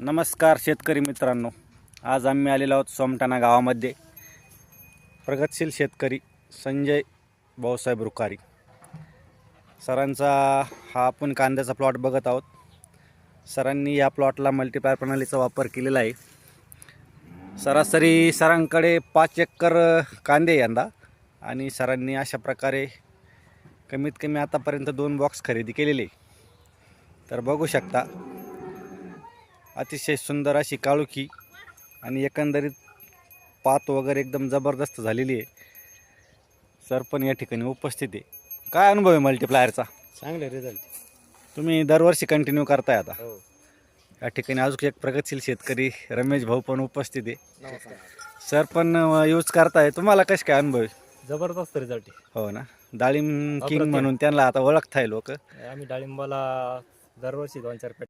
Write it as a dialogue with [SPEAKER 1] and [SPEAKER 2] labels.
[SPEAKER 1] नमस्कार शेतकरी मित्रांनो. आज आम्ही आलेलो आहोत सोमटाणा गावामध्ये. प्रगतशील शेतकरी संजय भाऊसाहेब रुकारी सरांचा हा आपण कांद्याचा प्लॉट बघत आहोत. सरांनी या प्लॉटला मल्टीप्लायर प्रणालीचा वापर केलेला आहे. सरासरी सरांकडे पाच एकर कांदे यंदा. आणि सरांनी अशा प्रकारे कमीत कमी आतापर्यंत दोन बॉक्स खरेदी केलेले तर बघू शकता अतिशय सुंदर अशी काळुखी आणि एकंदरीत पात वगैरे एकदम जबरदस्त झालेली आहे. सर पण या ठिकाणी उपस्थित आहे. काय अनुभव आहे मल्टीप्लायरचा
[SPEAKER 2] चांगले रिझल्ट
[SPEAKER 1] तुम्ही दरवर्षी कंटिन्यू करताय आता.
[SPEAKER 2] हो.
[SPEAKER 1] या ठिकाणी अजून एक प्रगतशील शेतकरी रमेश भाऊ पण उपस्थित आहे. सर पण यूज करताय. तुम्हाला कसे काय अनुभव आहे?
[SPEAKER 2] जबरदस्त रिझल्ट
[SPEAKER 1] हो ना. डाळिंब किंग
[SPEAKER 2] अप्रतिम.
[SPEAKER 1] म्हणून त्यांना आता ओळखताय लोक.
[SPEAKER 2] आम्ही डाळिंबाला दरवर्षी दोन चार